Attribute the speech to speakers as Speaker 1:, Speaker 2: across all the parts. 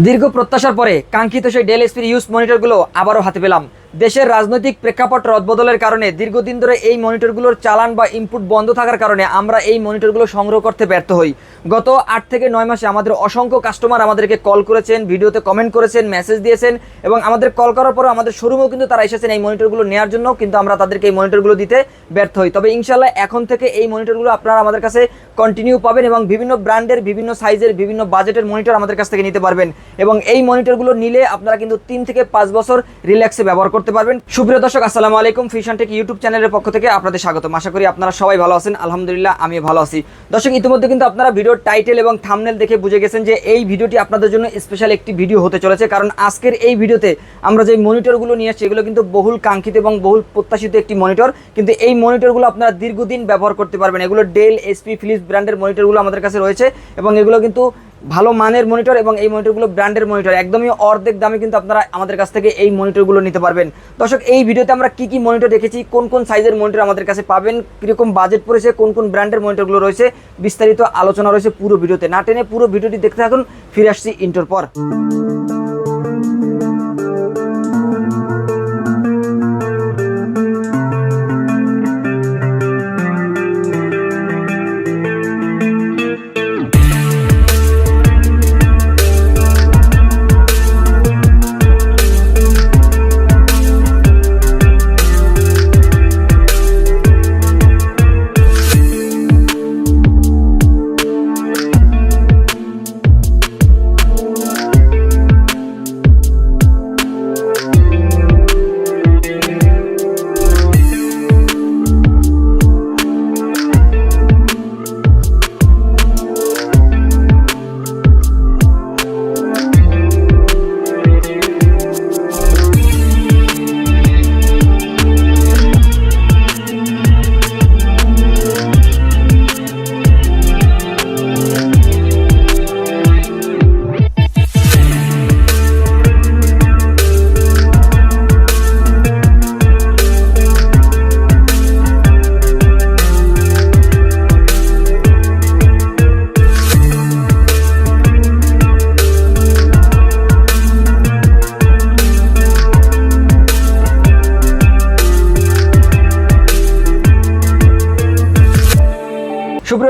Speaker 1: দীর্ঘ প্রত্যাশার পরে কাঙ্ক্ষিত সেই ডেল এসপির ইউজ মনিটরগুলো আবারও হাতে পেলাম। দেশের রাজনৈতিক প্রেক্ষাপট রদবদলের কারণে দীর্ঘদিন ধরে এই মনিটরগুলোর চালান বা ইনপুট বন্ধ থাকার কারণে আমরা এই মনিটরগুলো সংগ্রহ করতে ব্যর্থ হই। গত আট থেকে নয় মাসে আমাদের অসংখ্য কাস্টমার আমাদেরকে কল করেছেন, ভিডিওতে কমেন্ট করেছেন, মেসেজ দিয়েছেন এবং আমাদের কল করার পরও আমাদের শোরুমেও কিন্তু তারা এসেছেন এই মনিটরগুলো নেওয়ার জন্য, কিন্তু আমরা তাদেরকে এই মনিটরগুলো দিতে ব্যর্থ হই। তবে ইনশাল্লাহ এখন থেকে এই মনিটরগুলো আপনারা আমাদের কাছে কন্টিনিউ পাবেন এবং বিভিন্ন ব্র্যান্ডের, বিভিন্ন সাইজের, বিভিন্ন বাজেটের মনিটর আমাদের কাছ থেকে নিতে পারবেন। এবং এই মনিটরগুলো নিলে আপনারা কিন্তু তিন থেকে পাঁচ বছর রিল্যাক্সে ব্যবহার পারবেন। সুপ্রিয় দর্শক, আসসালামু আলাইকুম। ফিশন টেক ইউটিউব চ্যানেলের পক্ষ থেকে আপনাদের স্বাগতম। আশা করি আপনারা সবাই ভালো আছেন। আলহামদুলিল্লাহ আমি ভালো আছি। দর্শক, ইতিমধ্যে কিন্তু আপনারা ভিডিওর টাইটেল এবং থামনেল দেখে বুঝে গেছেন যে এই ভিডিওটি আপনাদের জন্য স্পেশাল একটি ভিডিও হতে চলেছে। কারণ আজকের এই ভিডিওতে আমরা যে মনিটরগুলো নিয়ে আসছি, এগুলো কিন্তু বহুল কাঙ্ক্ষিত এবং বহুল প্রত্যাশিত একটি মনিটর কিন্তু এই মনিটরগুলো আপনারা দীর্ঘদিন ব্যবহার করতে পারবেন। এগুলো ডেল এসপি ফিলিপস ব্র্যান্ডের মনিটরগুলো আমাদের কাছে রয়েছে এবং এগুলো কিন্তু ভালো মানের মনিটর এবং এই মনিটরগুলো ব্র্যান্ডের মনিটর একদমই অর্ধেক দামে কিন্তু আপনারা আমাদের কাছ থেকে এই মনিটরগুলো নিতে পারবেন। দর্শক, এই ভিডিওতে আমরা কি কি মনিটর দেখেছি, কোন কোন সাইজের মনিটর আমাদের কাছে পাবেন, কীরকম বাজেট পড়েছে, কোন কোন ব্র্যান্ডের মনিটরগুলো রয়েছে, বিস্তারিত আলোচনা রয়েছে পুরো ভিডিওতে না টেনে পুরো ভিডিওটি দেখতে থাকুন, ফিরে আসছি ইন্টোর পর।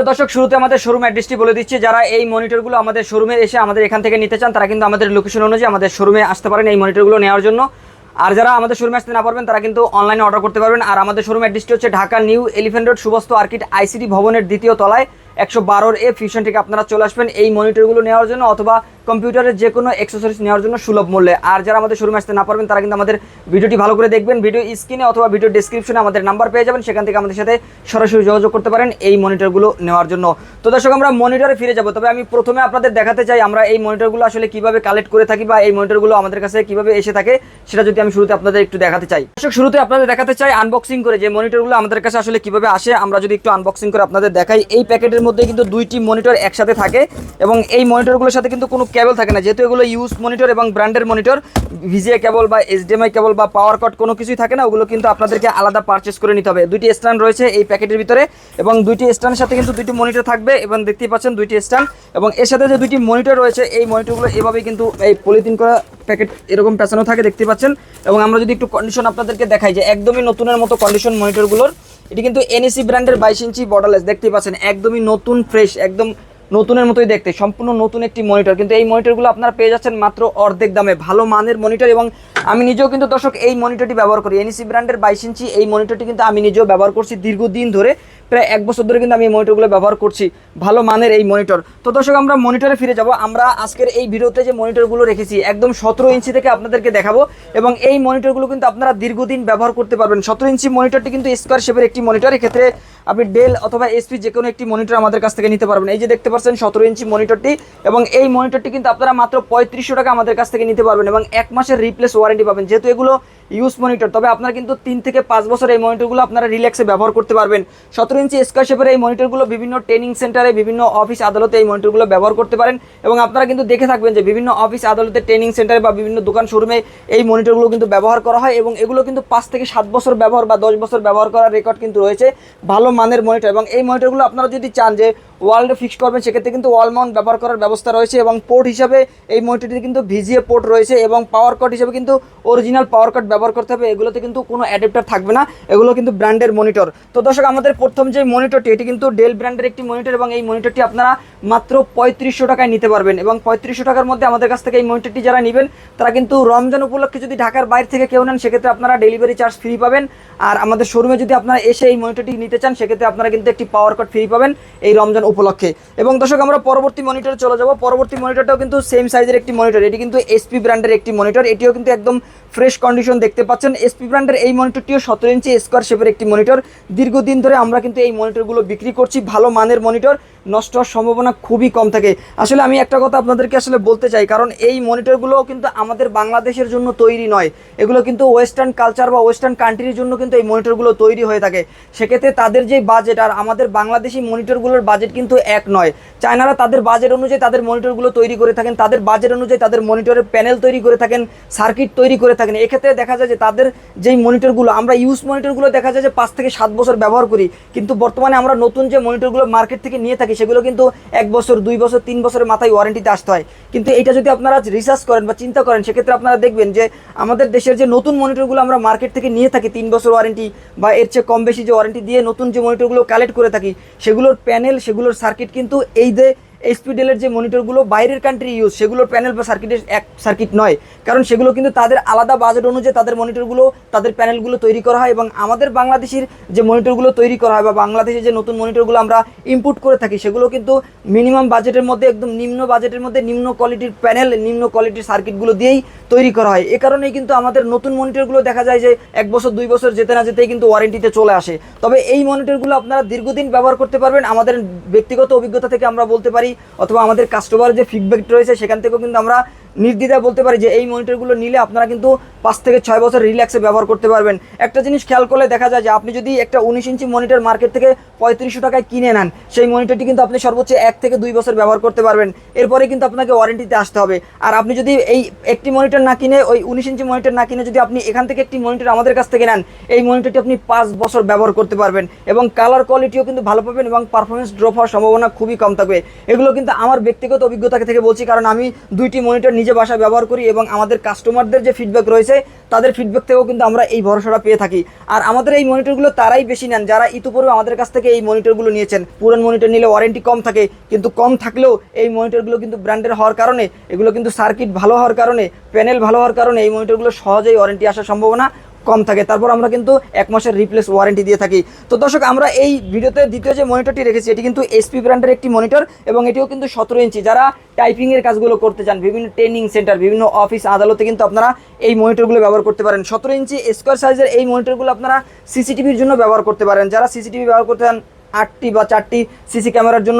Speaker 1: সুপ্রিয় দর্শক, শুরুতে আমাদের শোরুম অ্যাড্রেসটি বলে দিচ্ছি। যারা এই মনিটরগুলো আমাদের শোরুমে এসে আমাদের এখান থেকে নিতে চান, তারা কিন্তু আমাদের লোকেশন অনুযায়ী আমাদের শোরুমে আসতে পারেন এই মনিটরগুলো নেওয়ার জন্য। আর যারা আমাদের শোরুমে আসতে না পারবেন, তারা কিন্তু অনলাইনে অর্ডার করতে পারবেন। আর আমাদের শোরুম অ্যাড্রেসটি হচ্ছে ঢাকা নিউ এলিফেন্ট রোড, সুবস্ত আর্কিট আইসিডি ভবনের দ্বিতীয় তলায়। একশো বারোর এ ফিউশন থেকে আপনারা চলে আসবেন এই মনিটরগুলো নেওয়ার জন্য অথবা কম্পিউটারের যে কোনো অ্যাক্সেসরিজ নেওয়ার জন্য সুলভ মূল্যে। আর যারা আমাদের শোরুমে আসতে না পারবেন, তারা কিন্তু আমাদের ভিডিওটি ভালো করে দেখবেন। ভিডিও স্ক্রিনে অথবা ভিডিও ডিসক্রিপশনে আমাদের নাম্বার পেয়ে যাবেন। সেখান থেকে আমাদের সাথে সরাসরি যোগাযোগ করতে পারেন এই মনিটরগুলো নেওয়ার জন্য। তো দর্শক, আমরা মনিটরে ফিরে যাব। তবে আমি প্রথমে আপনাদের দেখাতে চাই, আমরা এই মনিটরগুলো আসলে কীভাবে কালেক্ট করে থাকি বা এই মনিটরগুলো আমাদের কাছে কীভাবে এসে থাকে, সেটা যদি আমি শুরুতে আপনাদের একটু দেখাতে চাই। দর্শক, শুরুতে আপনাদের দেখাতে চাই আনবক্সিং করে যে মনিটরগুলো আমাদের কাছে আসলে কীভাবে আসে। আমরা যদি একটু আনবক্সিং করে আপনাদের দেখাই, এই প্যাকেটের মধ্যে কিন্তু দুইটি মনিটর একসাথে থাকে এবং এই মনিটরগুলোর সাথে কিন্তু কোনো কেবল থাকে না। যেহেতু এগুলো ইউজ মনিটর এবং ব্র্যান্ডের মনিটর ভিজিএ কেবল বা এইচডিএমআই কেবল বা পাওয়ার কট কোনো কিছুই থাকে না, ওগুলো কিন্তু আপনাদেরকে আলাদা পারচেস করে নিতে হবে। দুইটি স্ট্যান্ড রয়েছে এই প্যাকেটের ভিতরে এবং দুইটি স্ট্যান্ডের সাথে কিন্তু দুইটি মনিটর থাকবে এবং দেখতেই পাচ্ছেন দুইটি স্ট্যান্ড এবং এর সাথে যে দুইটি মনিটর রয়েছে, এই মনিটরগুলো এভাবে কিন্তু এই পলিথিন করা প্যাকেট এরকম পেঁচানো থাকে দেখতে পাচ্ছেন। এবং আমরা যদি একটু কন্ডিশন আপনাদেরকে দেখাই যে, একদমই নতুনের মতো কন্ডিশন মনিটরগুলোর এটি কিন্তু এনএসি ব্র্যান্ডের বাইশ ইঞ্চি বর্ডারলেস দেখতে পাচ্ছেন একদমই নতুন ফ্রেশ একদম নতুনের মতোই দেখতে, সম্পূর্ণ নতুন একটি মনিটর কিন্তু এই মনিটরগুলো আপনারা পেয়ে যাচ্ছেন মাত্র অর্ধেক দামে, ভালো মানের মনিটর এবং আমি নিজেও কিন্তু দর্শক এই মনিটরটি ব্যবহার করি। এনএসি ব্র্যান্ডের বাইশ ইঞ্চি এই মনিটরটি কিন্তু আমি নিজেও ব্যবহার করছি দীর্ঘদিন ধরে, প্রায় এক বছর ধরে কিন্তু আমি এই মনিটরগুলো ব্যবহার করছি, ভালো মানের এই মনিটর তো দর্শক, আমরা মনিটরে ফিরে যাব। আমরা আজকের এই ভিডিওতে যে মনিটরগুলো রেখেছি, একদম সতেরো ইঞ্চি থেকে আপনাদেরকে দেখাবো এবং এই মনিটরগুলো কিন্তু আপনারা দীর্ঘদিন ব্যবহার করতে পারবেন। সতেরো ইঞ্চি মনিটরটি কিন্তু স্কোয়ার শেপের একটি মনিটর এক্ষেত্রে আপনি ডেল অথবা এসপি যে কোনো একটি মনিটর আমাদের কাছ থেকে নিতে পারবেন। এই যে দেখতে পাচ্ছেন সতেরো ইঞ্চি মনিটরটি এবং এই মনিটরটি কিন্তু আপনারা মাত্র পঁয়ত্রিশশো টাকা আমাদের কাছ থেকে নিতে পারবেন এবং এক মাসের রিপ্লেস ওয়ারেন্টি পাবেন যেহেতু এগুলো ইউজ মনিটর। তবে আপনারা কিন্তু তিন থেকে পাঁচ বছর এই মনিটরগুলো আপনারা রিল্যাক্সে ব্যবহার করতে পারবেন। সতেরো ইঞ্চি স্কোয়ার শেপের এই মনিটরগুলো বিভিন্ন ট্রেনিং সেন্টারে বিভিন্ন অফিস আদালতে এই মনিটরগুলো ব্যবহার করতে পারেন এবং আপনারা কিন্তু দেখে থাকবেন যে বিভিন্ন অফিস আদালতে ট্রেনিং সেন্টারে বা বিভিন্ন দোকান শোরুমে এই মনিটরগুলো কিন্তু ব্যবহার করা হয় এবং এগুলো কিন্তু পাঁচ থেকে সাত বছর ব্যবহার বা দশ বছর ব্যবহার করার রেকর্ড কিন্তু রয়েছে ভালো মানের মনিটর এবং এই মনিটরগুলো আপনারা যদি চান যে ওয়ার্ল্ডে ফিক্স করবেন, সেক্ষেত্রে কিন্তু ওয়াল মাউন্ট ব্যবহার করার ব্যবস্থা রয়েছে এবং পোর্ট হিসাবে এই মনিটরটিতে কিন্তু ভিজিএ পোর্ট রয়েছে এবং পাওয়ার কট হিসাবে কিন্তু অরিজিনাল পাওয়ার কট ব্যবহার করতে হবে, এগুলোতে কিন্তু কোনো অ্যাডাপ্টার থাকবে না, এগুলো কিন্তু ব্র্যান্ডের মনিটর তো দর্শক, আমাদের প্রথম যে মনিটরটি এটি কিন্তু ডেল ব্র্যান্ডের একটি মনিটর এবং এই মনিটরটি আপনারা মাত্র পঁয়ত্রিশশো টাকায় নিতে পারবেন এবং পঁয়ত্রিশশো টাকার মধ্যে আমাদের কাছ থেকে এই মনিটরটি যারা নেবেন, তারা কিন্তু রমজান উপলক্ষে যদি ঢাকার বাইরে থেকে কেউ নেন, সেক্ষেত্রে আপনারা ডেলিভারি চার্জ ফ্রি পাবেন। আর আমাদের শোরুমে যদি আপনারা এসে এই মনিটরটি নিতে চান, সেক্ষেত্রে আপনারা কিন্তু একটি পাওয়ার কট ফ্রি পাবেন এই রমজান উপলক্ষে। এবং দর্শক, আমরা পরবর্তী মনিটরে চলে যাব। পরবর্তী মনিটরটাও কিন্তু সেম সাইজের একটি মনিটর এটি কিন্তু এসপি ব্র্যান্ডের একটি মনিটর এটিও কিন্তু একদম ফ্রেশ কন্ডিশন দেখতে পাচ্ছেন এসপি ব্র্যান্ডের এই মনিটরটিও সতেরো ইঞ্চি স্কোয়ার শেপের একটি মনিটর দীর্ঘদিন ধরে আমরা কিন্তু এই মনিটরগুলো বিক্রি করছি, ভালো মানের মনিটর নষ্ট হওয়ার সম্ভাবনা খুবই কম থাকে। আসলে আমি একটা কথা আপনাদেরকে আসলে বলতে চাই, কারণ এই মনিটরগুলো কিন্তু আমাদের বাংলাদেশের জন্য তৈরি নয়। এগুলো কিন্তু ওয়েস্টার্ন কালচার বা ওয়েস্টার্ন কান্ট্রির জন্য কিন্তু এই মনিটরগুলো তৈরি হয়ে থাকে। সেক্ষেত্রে তাদের যে বাজেট আর আমাদের বাংলাদেশি মনিটরগুলোর বাজেট কিন্তু এক নয়। চায়নারা তাদের বাজেট অনুযায়ী তাদের মনিটরগুলো তৈরি করে থাকেন, তাদের বাজেট অনুযায়ী তাদের মনিটরের প্যানেল তৈরি করে থাকেন সার্কিট তৈরি করে থাকেন। এক্ষেত্রে দেখা যায় যে তাদের যেই মনিটরগুলো, আমরা ইউজ মনিটরগুলো দেখা যায় যে পাঁচ থেকে সাত বছর ব্যবহার করি। কিন্তু বর্তমানে আমরা নতুন যে মনিটরগুলো মার্কেট থেকে নিয়ে থাকি, সেগুলো কিন্তু এক বছর, দুই বছর, তিন বছরের মাথায় ওয়ারেন্টিতে আসতে হয়। কিন্তু এটা যদি আপনারা রিসার্চ করেন বা চিন্তা করেন, সেক্ষেত্রে আপনারা দেখবেন যে আমাদের দেশের যে নতুন মনিটরগুলো আমরা মার্কেট থেকে নিয়ে থাকি, তিন বছর ওয়ারেন্টি বা এর চেয়ে কম বেশি যে ওয়ারেন্টি দিয়ে নতুন যে মনিটরগুলো কালেক্ট করে থাকি, সেগুলোর প্যানেল সেগুলোর সার্কিট কিন্তু এই যে এইচপিডেলের যে মনিটরগুলো বাইরের কান্ট্রি ইউজ সেগুলোর প্যানেল বা সার্কিটের এক সার্কিট নয়। কারণ সেগুলো কিন্তু তাদের আলাদা বাজেট অনুযায়ী তাদের মনিটরগুলো তাদের প্যানেলগুলো তৈরি করা হয় এবং আমাদের বাংলাদেশের যে মনিটরগুলো তৈরি করা হয় বা বাংলাদেশে যে নতুন মনিটরগুলো আমরা ইম্পোর্ট করে থাকি, সেগুলো কিন্তু মিনিমাম বাজেটের মধ্যে, একদম নিম্ন বাজেটের মধ্যে, নিম্ন কোয়ালিটির প্যানেল নিম্ন কোয়ালিটির সার্কিটগুলো দিয়েই তৈরি করা হয়। এ কারণেই কিন্তু আমাদের নতুন মনিটরগুলো দেখা যায় যে এক বছর, দুই বছর যেতে না যেতেই কিন্তু ওয়ারেন্টিতে চলে আসে। তবে এই মনিটরগুলো আপনারা দীর্ঘদিন ব্যবহার করতে পারবেন। আমাদের ব্যক্তিগত অভিজ্ঞতা থেকে আমরা বলতে পারি অথবা আমাদের কাস্টমার যে ফিডব্যাকটা রয়েছে সেখান থেকেও কিন্তু আমরা নির্দ্বিধায় বলতে পারি যে এই মনিটরগুলো নিলে আপনারা কিন্তু পাঁচ থেকে ছয় বছর রিল্যাক্সে ব্যবহার করতে পারবেন। একটা জিনিস খেয়াল করলে দেখা যায় যে আপনি যদি একটা উনিশ ইঞ্চি মনিটর মার্কেট থেকে পঁয়ত্রিশশো টাকায় কিনে নেন, সেই মনিটরটি কিন্তু আপনি সর্বোচ্চ এক থেকে দুই বছর ব্যবহার করতে পারবেন। এরপরে কিন্তু আপনাকে ওয়ারেন্টিতে আসতে হবে। আর আপনি যদি এই একটি মনিটর না কিনে, ওই উনিশ ইঞ্চি মনিটর না কিনে যদি আপনি এখান থেকে একটি মনিটর আমাদের কাছ থেকে নেন, এই মনিটরটি আপনি পাঁচ বছর ব্যবহার করতে পারবেন এবং কালার কোয়ালিটিও কিন্তু ভালো পাবেন এবং পারফরমেন্স ড্রপ হওয়ার সম্ভাবনা খুবই কম থাকবে। এগুলো কিন্তু আমার ব্যক্তিগত অভিজ্ঞতা থেকে বলছি, কারণ আমি দুইটি মনিটর নিজে বাসায় ব্যবহার করি এবং আমাদের কাস্টমারদের যে ফিডব্যাক রয়েছে, তাদের ফিডব্যাক থেকেও কিন্তু আমরা এই ভরসাটা পেয়ে থাকি। আর আমাদের এই মনিটরগুলো তারাই বেশি নেন, যারা ইতিপূর্বে আমাদের কাছ থেকে এই মনিটরগুলো নিয়েছেন। পুরান মনিটর নিলে ওয়ারেন্টি কম থাকে, কিন্তু কম থাকলেও এই মনিটরগুলো কিন্তু ব্র্যান্ডের হওয়ার কারণে, এগুলো কিন্তু সার্কিট ভালো হওয়ার কারণে প্যানেল ভালো হওয়ার কারণে এই মনিটরগুলো সহজেই ওয়ারেন্টি আসার সম্ভাবনা। কম থাকে। তারপর আমরা কিন্তু এক মাসের রিপ্লেস ওয়ারেন্টি দিয়ে থাকি। তো দর্শক, আমরা এই ভিডিওতে দ্বিতীয় যে মনিটরটি রেখেছি, এটি কিন্তু এসপি ব্র্যান্ডের একটি মনিটর এবং এটিও কিন্তু সতেরো ইঞ্চি। যারা টাইপিংয়ের কাজগুলো করতে চান, বিভিন্ন ট্রেনিং সেন্টার বিভিন্ন অফিস আদালতে কিন্তু আপনারা এই মনিটরগুলো ব্যবহার করতে পারেন। সতেরো ইঞ্চি স্কোয়ার সাইজের এই মনিটরগুলো আপনারা সিসিটিভির জন্য ব্যবহার করতে পারেন। যারা সিসিটিভি ব্যবহার করতে চান আটটি বা চারটি সিসি ক্যামেরার জন্য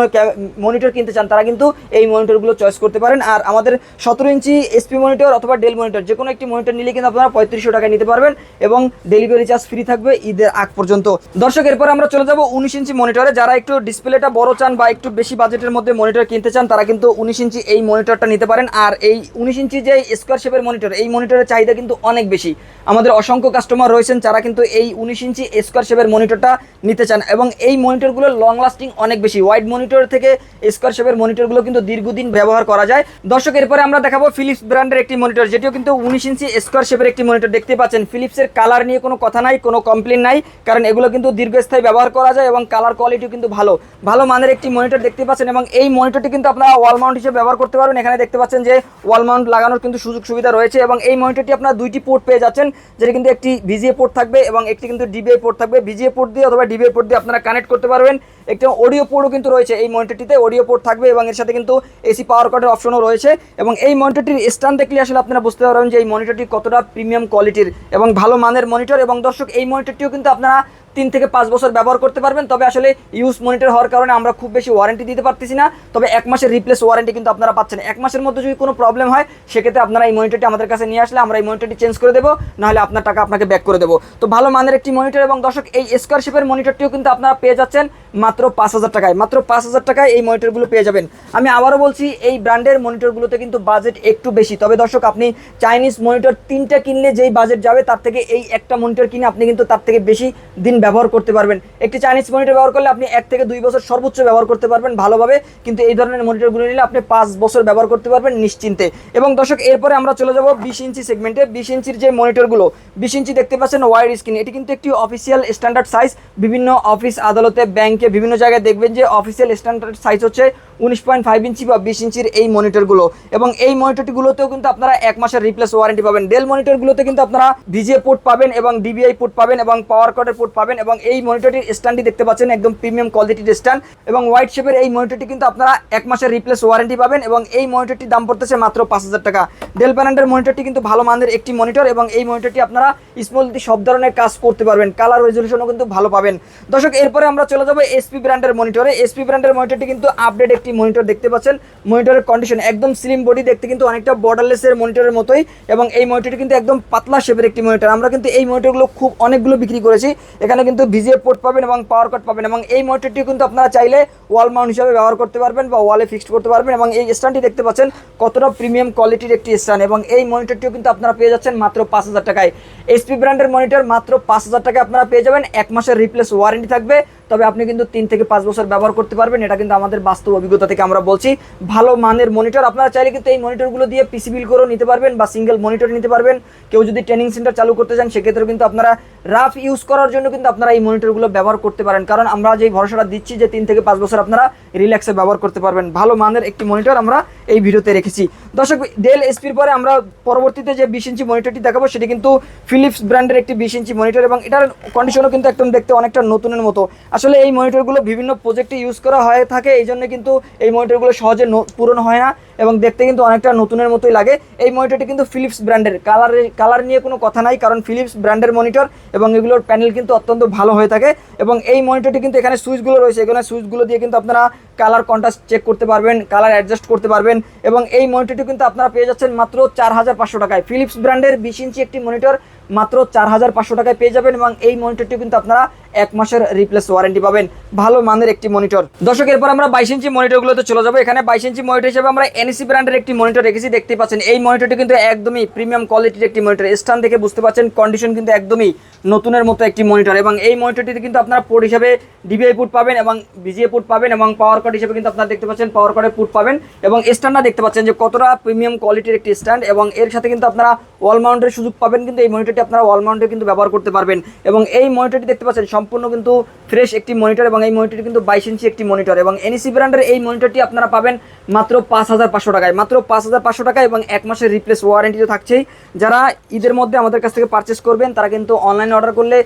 Speaker 1: মনিটর কিনতে চান, তারা কিন্তু এই মনিটরগুলো চয়েস করতে পারেন। আর আমাদের সতেরো ইঞ্চি এসপি মনিটর অথবা ডেল মনিটর যে কোনো একটি মনিটর নিলে কিন্তু আপনারা পঁয়ত্রিশশো টাকায় নিতে পারবেন এবং ডেলিভারি চার্জ ফ্রি থাকবে ঈদের আগ পর্যন্ত। দর্শক, এরপর আমরা চলে যাব উনিশ ইঞ্চি মনিটরে যারা একটু ডিসপ্লেটা বড় চান বা একটু বেশি বাজেটের মধ্যে মনিটর কিনতে চান, তারা কিন্তু উনিশ ইঞ্চি এই মনিটরটা নিতে পারেন। আর এই উনিশ ইঞ্চি যে স্কোয়ার শেপের মনিটর এই মনিটরের চাহিদা কিন্তু অনেক বেশি। আমাদের অসংখ্য কাস্টমার রয়েছেন, যারা কিন্তু এই উনিশ ইঞ্চি স্কোয়ার শেপের মনিটরটা নিতে চান এবং এই মনিটরগুলো লং লাস্টিং অনেক বেশি। ওয়াইড মনিটর থেকে স্কোয়ার শেপের মনিটরগুলো কিন্তু দীর্ঘদিন ব্যবহার করা যায়। দর্শক, এরপরে আমরা দেখাবো ফিলিপস ব্র্যান্ডের একটি মনিটর যেটিও কিন্তু উনিশ ইঞ্চি স্কোয়ার শেপের একটি মনিটর দেখতে পাচ্ছেন। ফিলিপসের কালার নিয়ে কোনো কথা নাই, কোনো কমপ্লেন নাই, কারণ এগুলো কিন্তু দীর্ঘস্থায়ী ব্যবহার করা যায় এবং কালার কোয়ালিটিও কিন্তু ভালো। ভালো মানের একটি মনিটর দেখতে পাচ্ছেন এবং এই মনিটরটি কিন্তু আপনারা ওয়াল মাউন্ট হিসেবে ব্যবহার করতে পারবেন। এখানে দেখতে পাচ্ছেন যে ওয়াল মাউন্ট লাগানোর কিন্তু সুযোগ সুবিধা রয়েছে এবং এই মনিটরটি আপনারা দুইটি পোর্ট পেয়ে যাচ্ছেন, যেটা কিন্তু একটি ভিজিএ পোর্ট থাকবে এবং একটি কিন্তু ডিবিআই পোর্ট থাকবে। ভিজিএ পোর্ট দিয়ে অথবা ডিবিআই পোর্ট দিয়ে আপনারা কানেক্ট করতে পারবেন। একটি অডিও পোর্টও কিন্তু রয়েছে এই মনিটরটিতে অডিও পোর্ট থাকবে এবং এর সাথে কিন্তু এসি পাওয়ার কার্ডের অপশনও রয়েছে। এবং এই মনিটরটির স্ট্যান্ড দেখলে আসলে আপনারা বুঝতে পারবেন যে এই মনিটরটি কতটা প্রিমিয়াম কোয়ালিটির এবং ভালো মানের মনিটর এবং দর্শক, এই মনিটরটিও কিন্তু আপনারা তিন থেকে পাঁচ বছর ব্যবহার করতে পারবেন, তবে আসলে ইউজ মনিটর হওয়ার কারণে আমরা খুব বেশি ওয়ারেন্টি দিতে পারতেছি না। তবে এক মাসের রিপ্লেস ওয়ারেন্টি কিন্তু আপনারা পাচ্ছেন। এক মাসের মধ্যে যদি কোনো প্রবলেম হয়, সেক্ষেত্রে আপনারা এই মনিটরটি আমাদের কাছে নিয়ে আসলে আমরা এই মনিটরটি চেঞ্জ করে দেবো, নাহলে আপনার টাকা আপনাকে ব্যাক করে দেবো। তো ভালো মানের একটি মনিটর এবং দর্শক, এই স্কোয়ারশিপের মনিটরটিও কিন্তু আপনারা পেয়ে যাচ্ছেন মাত্র পাঁচ হাজার টাকায়। মাত্র পাঁচ হাজার টাকায় এই মনিটরগুলো পেয়ে যাবেন। আমি আবারও বলছি, এই ব্র্যান্ডের মনিটরগুলোতে কিন্তু বাজেট একটু বেশি। তবে দর্শক, আপনি চাইনিজ মনিটর তিনটা কিনলে যেই বাজেট যাবে, তার থেকে এই একটা মনিটর কিনে আপনি কিন্তু তার থেকে বেশি দিন ব্যবহার করতে পারবেন। একটি চাইনিজ মনিটর ব্যবহার করলে আপনি এক থেকে দুই বছর সর্বোচ্চ ব্যবহার করতে পারবেন ভালোভাবে, কিন্তু এই ধরনের মনিটরগুলো নিলে আপনি পাঁচ বছর ব্যবহার করতে পারবেন নিশ্চিন্তে। এবং দর্শক, এরপরে আমরা চলে যাব বিশ ইঞ্চি সেগমেন্টে বিশ ইঞ্চির যে মনিটরগুলো বিশ ইঞ্চি দেখতে পাচ্ছেন ওয়াইড স্ক্রিন এটি কিন্তু একটি অফিসিয়াল স্ট্যান্ডার্ড সাইজ বিভিন্ন অফিস আদালতে ব্যাংকে বিভিন্ন জায়গায় দেখবেন যে অফিসিয়াল স্ট্যান্ডার্ড সাইজ হচ্ছে উনিশ পয়েন্ট ফাইভ ইঞ্চি বা বিশ ইঞ্চির এই মনিটরগুলো। এবং এই মনিটরটিগুলোতেও কিন্তু আপনারা এক মাসের রিপ্লেস ওয়ারেন্টি পাবেন। ডেল মনিটরগুলোতে কিন্তু আপনারা ভিজিএ পোর্ট পাবেন এবং ডিবিআই পোর্ট পাবেন এবং পাওয়ার কর্ডের পোর্ট পাবেন এবং এই মনিটরটির স্ট্যান্ডটি দেখতে পাচ্ছেন একদম প্রিমিয়াম কোয়ালিটির স্ট্যান্ড এবং হোয়াইট শেপের এই মনিটরটি কিন্তু আপনারা এক মাসের রিপ্লেস ওয়ারেন্টি পাবেন এবং এই মনিটরটির দাম পড়তেছে মাত্র পাঁচ হাজার টাকা। ডেল প্যানেন্টের মনিটরটি কিন্তু ভালো মানের একটি মনিটর এবং এই মনিটরটি আপনারা স্মলটি সব ধরনের কাজ করতে পারবেন। কালার রেজলিউশনও কিন্তু ভালো পাবেন। দর্শক, এরপরে আমরা চলে যাব এসপি ব্র্যান্ডের মনিটরে। এসপি ব্র্যান্ডের মনিটরটি কিন্তু আপডেট একটি মনিটর দেখতে পাচ্ছেন। মনিটরের কন্ডিশন একদম স্লিম বডি দেখতে কিন্তু অনেকটা বর্ডারলেসের মনিটরের মতোই এবং এই মনিটরটি কিন্তু একদম পাতলা শেপের একটি মনিটর। আমরা কিন্তু এই মনিটরগুলো খুব অনেকগুলো বিক্রি করেছি। এখানে কিন্তু ভিজিএ পোর্ট পাবেন এবং পাওয়ার কাট পাবেন এবং এই মনিটরটি কিন্তু আপনারা চাইলে ওয়াল মাউন্ট হিসাবে ব্যবহার করতে পারবেন বা ওয়ালে ফিক্সড করতে পারবেন এবং এই স্ট্যান্ডটি দেখতে পাচ্ছেন কতটা প্রিমিয়াম কোয়ালিটির একটি স্ট্যান্ড এবং এই মনিটরটিও কিন্তু আপনারা পেয়ে যাচ্ছেন মাত্র পাঁচ হাজার টাকায়। এসপি ব্র্যান্ডের মনিটর মাত্র পাঁচ হাজার টাকায় আপনারা পেয়ে যাবেন। এক মাসের রিপ্লেস ওয়ারেন্টি থাকবে। তবে আপনি কিন্তু তিন থেকে পাঁচ বছর ব্যবহার করতে পারবেন। এটা কিন্তু আমাদের বাস্তব অভিজ্ঞতা থেকে আমরা বলছি। ভালো মানের মনিটর, আপনারা চাইলে কিন্তু এই মনিটরগুলো দিয়ে পিসি বিল করেও নিতে পারবেন বা সিঙ্গেল মনিটর নিতে পারবেন। কেউ যদি ট্রেনিং সেন্টার চালু করতে চান সেক্ষেত্রে কিন্তু আপনারা রাফ ইউজ করার জন্য কিন্তু আপনারা এই মনিটরগুলো ব্যবহার করতে পারেন। কারণ আমরা যেই ভরসাটা দিচ্ছি যে তিন থেকে পাঁচ বছর আপনারা রিল্যাক্সে ব্যবহার করতে পারবেন। ভালো মানের একটি মনিটর আমরা এই ভিডিওতে রেখেছি। দর্শক ডেল এসপির পরে আমরা পরবর্তীতে যে বিশ ইঞ্চি মনিটরটি দেখাবো, সেটি কিন্তু ফিলিপস ব্র্যান্ডের একটি বিশ ইঞ্চি মনিটর এবং এটার কন্ডিশনও কিন্তু একদম দেখতে অনেকটা নতুনের মতো। আসলে এই মনিটরগুলো বিভিন্ন প্রজেক্টে ইউজ করা হয়ে থাকে, এই জন্য কিন্তু এই মনিটরগুলো সহজে পূরণ হয় না এবং দেখতে কিন্তু অনেকটা নতুনের মতোই লাগে। এই মনিটরটি কিন্তু ফিলিপস ব্র্যান্ডের কালার কালার নিয়ে কোনো কথা নাই, কারণ ফিলিপস ব্র্যান্ডের মনিটর এবং এগুলোর প্যানেল কিন্তু অত্যন্ত ভালো হয়ে থাকে। এবং এই মনিটরটি কিন্তু এখানে সুইচগুলো রয়েছে। এখানে সুইচগুলো দিয়ে কিন্তু আপনারা কালার কন্ট্রাস্ট চেক করতে পারবেন, কালার অ্যাডজাস্ট করতে পারবেন এবং এই মনিটরটি কিন্তু আপনারা পেয়ে যাচ্ছেন মাত্র চার হাজার পাঁচশো টাকায়। ফিলিপস ব্র্যান্ডের বিশ ইঞ্চি একটি মনিটর মাত্র চার হাজার পাঁচশো টাকায় পেয়ে যাবেন এবং এই মনিটরটি কিন্তু আপনারা এক মাসের রিপ্লেস ওয়ারেন্টি পাবেন। ভালো মানের একটি মনিটর দর্শক, এরপর আমরা বাইশ ইঞ্চি মনিটরগুলোতে চলে যাব। এখানে বাইশ ইঞ্চি মনিটর হিসেবে আমরা এনএসি ব্র্যান্ডের একটি মনিটর রেখেছি দেখতে পাচ্ছেন। এই মনিটরটি কিন্তু একদমই প্রিমিয়াম কোয়ালিটির একটি মনিটর স্থান থেকে বুঝতে পাচ্ছেন কন্ডিশন কিন্তু একদমই নতুনের মতো একটি মনিটর এবং এই মনিটরটিতে কিন্তু আপনারা পোর্ট হিসাবে ডিবিআই পুট পাবেন এবং ভিজিএ পুট পাবেন এবং পাওয়ার কার্ড হিসেবে কিন্তু আপনারা দেখতে পাচ্ছেন পাওয়ার কার্ডের পুট পাবেন এবং স্ট্যান্ডটা দেখতে পাচ্ছেন যে কতটা প্রিমিয়াম কোয়ালিটির একটি স্ট্যান্ড এবং এর সাথে কিন্তু আপনারা ওয়াল মাউন্টের সুযোগ পাবেন কিন্তু এই মনিটরটি আপনারা ওয়াল মাউন্টে কিন্তু ব্যবহার করতে পারবেন এবং এই মনিটরটি দেখতে পাচ্ছেন সম্পূর্ণ কিন্তু ফ্রেশ একটি মনিটর এবং এই মনিটরটি কিন্তু বাইশ ইঞ্চি একটি মনিটর এবং এনএসি ব্র্যান্ডের এই মনিটরটি আপনারা পাবেন মাত্র পাঁচ হাজার পাঁচশো টাকায়, মাত্র পাঁচ হাজার পাঁচশো টাকা এবং এক মাসের রিপ্লেস ওয়ারেন্টি তো থাকছেই। যারা ঈদের মধ্যে আমাদের কাছ থেকে পারচেস করবেন, তারা কিন্তু অনলাইনে অর্ডার করলে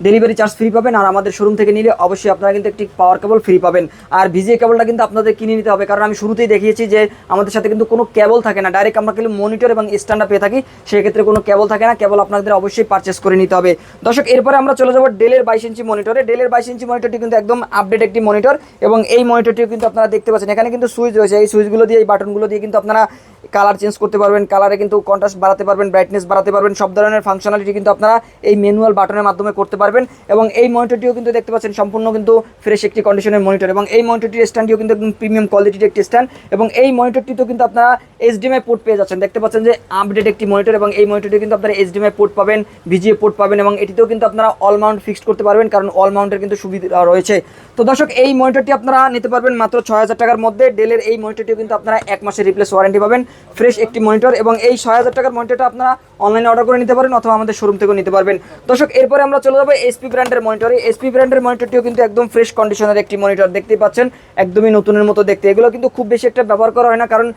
Speaker 1: ডেলিভারি চার্জ ফ্রি পাবেন আর আমাদের শোরুম থেকে নিলে অবশ্যই আপনারা কিন্তু একটি পাওয়ার কেবল ফ্রি পাবেন। আর ভিজিএ কেবলটা কিন্তু আপনাদের কিনে নিতে হবে, কারণ আমি শুরুতেই দেখিয়েছি যে আমাদের সাথে কিন্তু কোনো কেবল থাকে না। ডাইরেক্ট আমরা কিন্তু মনিটর এবং স্ট্যান্ডার পেয়ে থাকি, সেক্ষেত্রে কোনো কেবল থাকে না কেবল আপনাদের অবশ্যই পারচেস করে নিতে হবে। দর্শক, এরপরে আমরা চলে যাব ডেলের বাইশ ইঞ্চি মনিটরে ডেলের বাইশ ইঞ্চি মনিটরটি কিন্তু একদম আপডেট একটি মনিটর এবং এই মনিটরটিও কিন্তু আপনারা দেখতে পাচ্ছেন। এখানে কিন্তু সুইচ রয়েছে, এই সুইচগুলো দিয়ে, এই বাটনগুলো দিয়ে কিন্তু আপনারা কালার চেঞ্জ করতে পারবেন, কালারে কিন্তু কন্ট্রাস্ট বাড়াতে পারবেন ব্রাইটনেস বাড়াতে পারবেন, সব ধরনের ফাংশনালিটি কিন্তু আপনারা এই ম্যানুয়াল বাটনের মাধ্যমে করতে পারবেন এবং এই মনিটরটিও কিন্তু দেখতে পাচ্ছেন সম্পূর্ণ কিন্তু ফ্রেশ একটি কন্ডিশনের মনিটর এবং এই মনিটরটির স্ট্যান্ডটিও কিন্তু একদম প্রিমিয়াম কোয়ালিটির একটি স্ট্যান্ড এবং এই মনিটরটিতেও কিন্তু আপনারা এইচডিএমআই পোর্ট পেয়ে যাচ্ছেন। দেখতে পাচ্ছেন যে আপডেট একটি মনিটর এবং এই মনিটরটি কিন্তু আপনারা এইচডিএমআই পোর্ট পাবেন ভিজিএ পোর্ট পাবেন এবং এটিতেও কিন্তু আপনারা অল মাউন্ট ফিক্সড করতে পারবেন কারণ অল মাউন্টের কিন্তু সুবিধা রয়েছে। তো দর্শক, এই মনিটরটি আপনারা নিতে পারবেন মাত্র ছয় হাজার টাকার মধ্যে। ডেলের এই মনিটরটিও কিন্তু আপনারা এক মাসের রিপ্লেস ওয়ারেন্টি পাবেন। ফ্রেশ একটি মনিটর এবং এই ছয় হাজার টাকার মনিটরটা আপনারা অনলাইনে অর্ডার করে নিতে পারেন অথবা আমাদের শোরুম থেকেও নিতে পারবেন। দর্শক, এরপরে আমরা চলে যাব এসপি ব্র্যান্ডের মনিটরে এসপি ব্র্যান্ডের মনিটরটিও কিন্তু একদম ফ্রেশ কন্ডিশনের একটি মনিটর দেখতেই পাচ্ছেন। একদমই নতুনের মতো দেখতে। এগুলো কিন্তু খুব বেশি একটা ব্যবহার করা হয় না, কারণ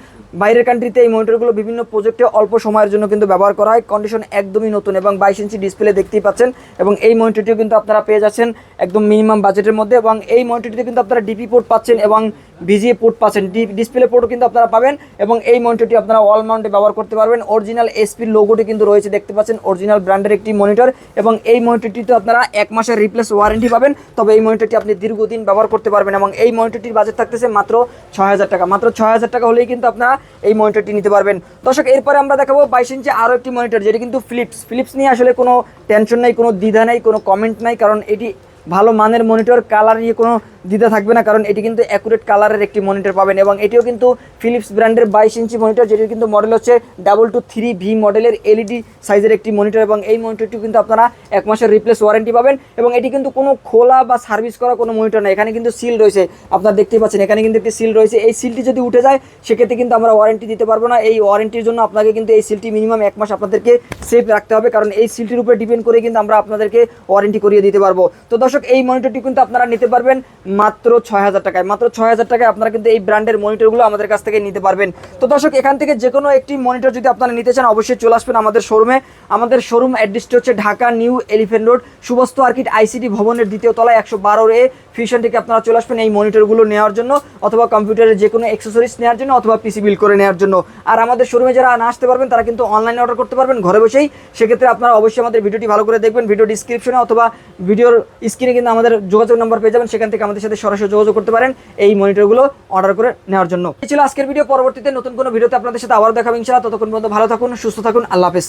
Speaker 1: বাইরের কান্ট্রিতে এই মনিটরগুলো বিভিন্ন প্রজেক্টে অল্প সময়ের জন্য কিন্তু ব্যবহার করা হয়। কন্ডিশন একদমই নতুন এবং বাইশ ইঞ্চি ডিসপ্লে দেখতেই পাচ্ছেন এবং এই মনিটরটিও কিন্তু আপনারা পেয়ে যাচ্ছেন একদম মিনিমাম বাজেটের মধ্যে এবং এই মনিটরটিতে কিন্তু আপনারা ডিপি পোর্ট পাচ্ছেন এবং ভিজিএ পোর্ট পাচ্ছেন। ডিসপ্লে পোর্টও কিন্তু আপনারা পাবেন এবং এই মনিটরটি আপনারা অল মাউন্টে ব্যবহার করতে পারবেন। অরিজিনাল এসপির লোগোটি কিন্তু রয়েছে, দেখতে পাচ্ছেন। অরিজিনাল ব্র্যান্ডের একটি মনিটর এবং এই মনিটরটিতে আপনারা এক মাসের রিপ্লেস ওয়ারেন্টি পাবেন। তবে এই মনিটরটি আপনি দীর্ঘদিন ব্যবহার করতে পারবেন এবং এই মনিটরটির বাজেট থাকতেছে মাত্র ছয় হাজার টাকা। মাত্র ছয় হাজার টাকা হলেই কিন্তু আপনারা এই মনিটরটি নিতে পারবেন। দর্শক, এরপরে আমরা দেখাবো বাইশ ইঞ্চি আরও একটি মনিটর যেটি কিন্তু ফিলিপস ফিলিপস নিয়ে আসলে কোনো টেনশন নেই, কোনো দ্বিধা নেই, কোনো কমেন্ট নাই, কারণ এটি ভালো মানের মনিটর কালার নিয়ে কোনো দ্বিধা থাকবে না, কারণ এটি কিন্তু অ্যাকুরেট কালারের একটি মনিটর পাবেন এবং এটিও কিন্তু ফিলিপস ব্র্যান্ডের বাইশ ইঞ্চি মনিটর যেটির কিন্তু মডেল হচ্ছে ডাবল টু থ্রি ভি মডেলের এলইডি সাইজের একটি মনিটর এবং এই মনিটরটি কিন্তু আপনারা এক মাসের রিপ্লেস ওয়ারেন্টি পাবেন এবং এটি কিন্তু কোনো খোলা বা সার্ভিস করা কোনো মনিটর না এখানে কিন্তু সিল রয়েছে, আপনারা দেখতেই পাচ্ছেন এখানে কিন্তু একটি সিল রয়েছে, এই সিলটি যদি উঠে যায়, সেক্ষেত্রে কিন্তু আমরা ওয়ারেন্টি দিতে পারব না, এই ওয়ারেন্টির জন্য আপনাকে কিন্তু এই সিলটি মিনিমাম এক মাস আপনাদেরকে সেফ রাখতে হবে, কারণ এই সিলটির উপরে ডিপেন্ড করে কিন্তু আমরা আপনাদেরকে ওয়ারেন্টি করিয়ে দিতে পারব। তো দর্শক, এই মনিটরটি কিন্তু আপনারা নিতে পারবেন মাত্র ছয় হাজার টাকায়। মাত্র ছয় হাজার টাকায় আপনারা কিন্তু এই ব্র্যান্ডের মনিটরগুলো আমাদের কাছ থেকে নিতে পারবেন। তো দর্শক, এখান থেকে যে কোনো একটি মনিটর যদি আপনারা নিতে চান, অবশ্যই চলে আসবেন আমাদের শোরুমে আমাদের শোরুম অ্যাড্রেসটি হচ্ছে ঢাকা নিউ এলিফেন্ট রোড, সুবস্ত আর্কিট আইসিটি ভবনের দ্বিতীয় তলায় একশো বারো এ। ফিউশন থেকে আপনারা চলে আসবেন এই মনিটরগুলো নেওয়ার জন্য, অথবা কম্পিউটারের যে কোনো অ্যাক্সেসরিজ নেওয়ার জন্য, অথবা পিসি বিল করে নেওয়ার জন্য। আর আমাদের শোরুমে যারা না আসতে পারবেন, তারা কিন্তু অনলাইনে অর্ডার করতে পারবেন ঘরে বসেই। সেক্ষেত্রে আপনারা অবশ্যই আমাদের ভিডিওটি ভালো করে দেখবেন ভিডিও ডিসক্রিপশনে অথবা ভিডিওর স্ক্রিনে কিন্তু আমাদের যোগাযোগ নাম্বার পেয়ে যাবেন, সেখান থেকে আমাদের সাথে সরাসরি যোগাযোগ করতে পারেন এই মনিটরগুলো অর্ডার করে নেওয়ার জন্য। এই ছিল আজকের ভিডিও। পরবর্তীতে নতুন কোনো ভিডিওতে আপনাদের সাথে আবার দেখাবো ইনশাআল্লাহ। ততক্ষণ পর্যন্ত ভালো থাকুন, সুস্থ থাকুন, আল্লাহ হাফেজ।